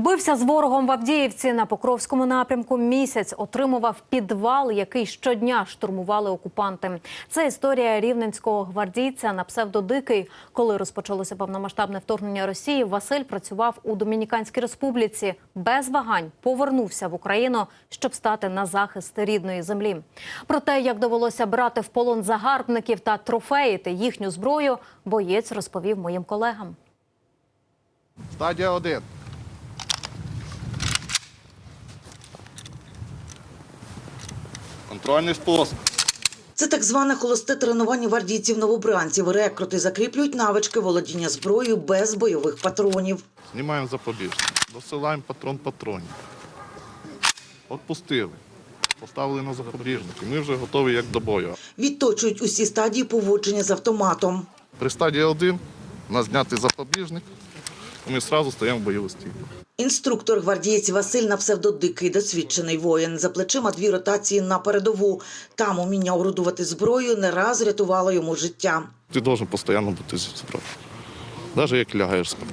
Бився з ворогом в Авдіївці на Покровському напрямку. Місяць отримував підвал, який щодня штурмували окупанти. Це історія рівненського гвардійця на псевдодикий. Коли розпочалося повномасштабне вторгнення Росії, Василь працював у Домініканській республіці. Без вагань повернувся в Україну, щоб стати на захист рідної землі. Про те, як довелося брати в полон загарбників та трофеїти їхню зброю, боєць розповів моїм колегам. Стадія 1. Контрольний спуск. Це так зване холосте тренування гвардійців новобранців. Рекрути закріплюють навички володіння зброєю без бойових патронів. Знімаємо запобіжник. Досилаємо патрон патронів. Отпустили. Поставили на запобіжник. І ми вже готові як до бою. Відточують усі стадії поводження з автоматом. При стадії 1 у нас знятий запобіжник. і Ми одразу стаємо в бойову стійку. Інструктор гвардієць Василь на псевдодикий досвідчений воїн. За плечима дві ротації на передову. Там уміння орудувати зброєю не раз рятувало йому життя. Ти должен постійно бути зі зброєю. Навіть як лягаєш спати.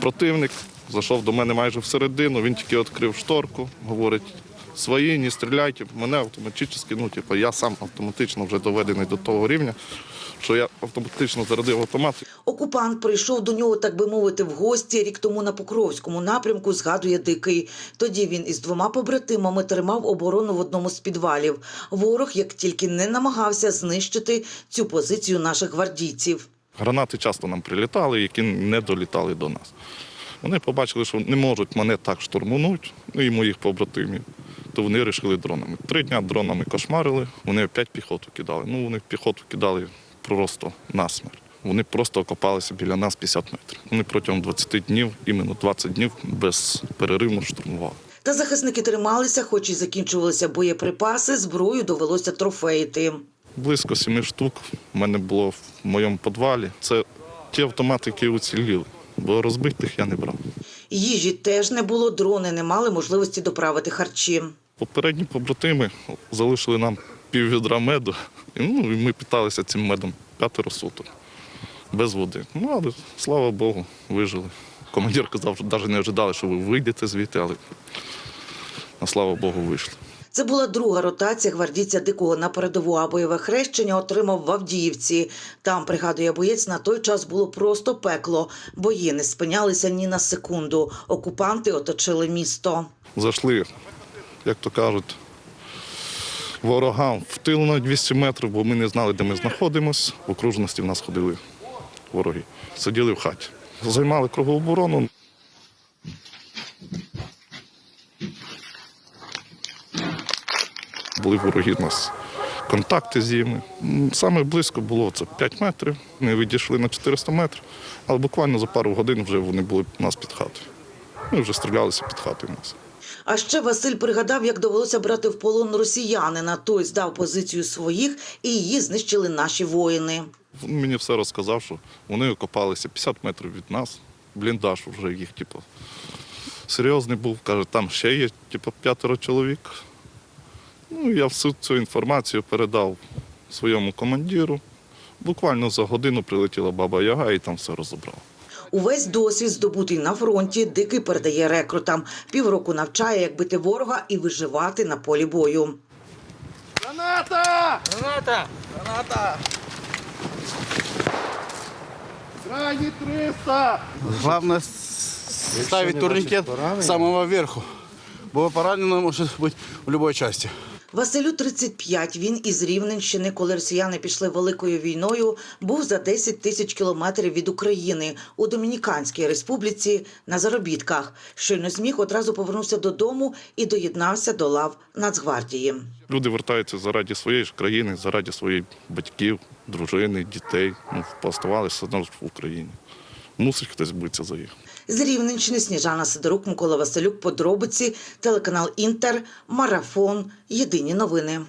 Противник зайшов до мене майже всередину, він тільки відкрив шторку, говорить, свої, не стріляйте. Мене автоматично, ну, типу, я сам автоматично вже доведений до того рівня, що я автоматично зарядив автомат. Окупант прийшов до нього, так би мовити, в гості рік тому на Покровському напрямку, згадує Дикий. Тоді він із двома побратимами тримав оборону в одному з підвалів. Ворог, як тільки не намагався знищити цю позицію наших гвардійців. Гранати часто нам прилітали, які не долітали до нас. Вони побачили, що не можуть мене так штурмунути, ну і моїх побратимів. То вони вирішили дронами. Три дня дронами кошмарили, вони опять піхоту кидали. Ну, вони піхоту кидали просто насмерть. Вони просто окопалися біля нас 50 метрів. Вони протягом 20 днів, іменно 20 днів, безперервно штурмували. Та захисники трималися, хоч і закінчувалися боєприпаси, зброю довелося трофеїти. Близько сіми штук в мене було в моєму підвалі. Це ті автомати, які уціліли, бо розбитих я не брав. Їжі теж не було, дрони не мали можливості доправити харчі. Попередні побратими залишили нам пів відра меду. І, ну, і ми питалися цим медом п'ятеро суток, без води. Ну, але слава Богу, вижили. Командир казав, що навіть не ожидали, що ви вийдете звідти, але на слава Богу, вийшли. Це була друга ротація гвардійця Дикого на передову, а бойове хрещення отримав в Авдіївці. Там, пригадує боєць, на той час було просто пекло. Бої не спинялися ні на секунду. Окупанти оточили місто. Зайшли, як то кажуть, ворогам в тил на 200 метрів, бо ми не знали, де ми знаходимося. В окружності в нас ходили вороги. Сиділи в хаті. Займали кругову оборону. Були вороги у нас. Контакти з ними. Саме близько було це 5 метрів. Ми відійшли на 400 метрів, але буквально за пару годин вже вони були у нас під хатою. Ми вже стрілялися під хатою у нас. А ще Василь пригадав, як довелося брати в полон росіянина. Той здав позицію своїх, і її знищили наші воїни. Він мені все розказав, що вони окопалися 50 метрів від нас. Бліндаж вже їх, типу, серйозний був. Каже, там ще є, типу, п'ятеро чоловік. Ну, я всю цю інформацію передав своєму командиру. Буквально за годину прилетіла баба Яга і там все розібрала. Увесь досвід, здобутий на фронті, дикий передає рекрутам. Півроку навчає, як бити ворога і виживати на полі бою. Граната! Граната! Граната! Крайні 300! Главное с- ставить турникет с самого верху. Бо поранено может быть в любой части. Василю 35. Він із Рівненщини, коли росіяни пішли великою війною, був за 10 тисяч кілометрів від України у Домініканській республіці на заробітках. Щойно зміг, одразу повернувся додому і доєднався до лав Нацгвардії. Люди вертаються заради своєї ж країни, заради своїх батьків, дружини, дітей. Ну, поставалися одно в Україні. Мусить хтось битися за їх. З Рівненщини Сніжана Сидорук, Микола Василюк, подробиці, телеканал Інтер, Марафон. Єдині новини.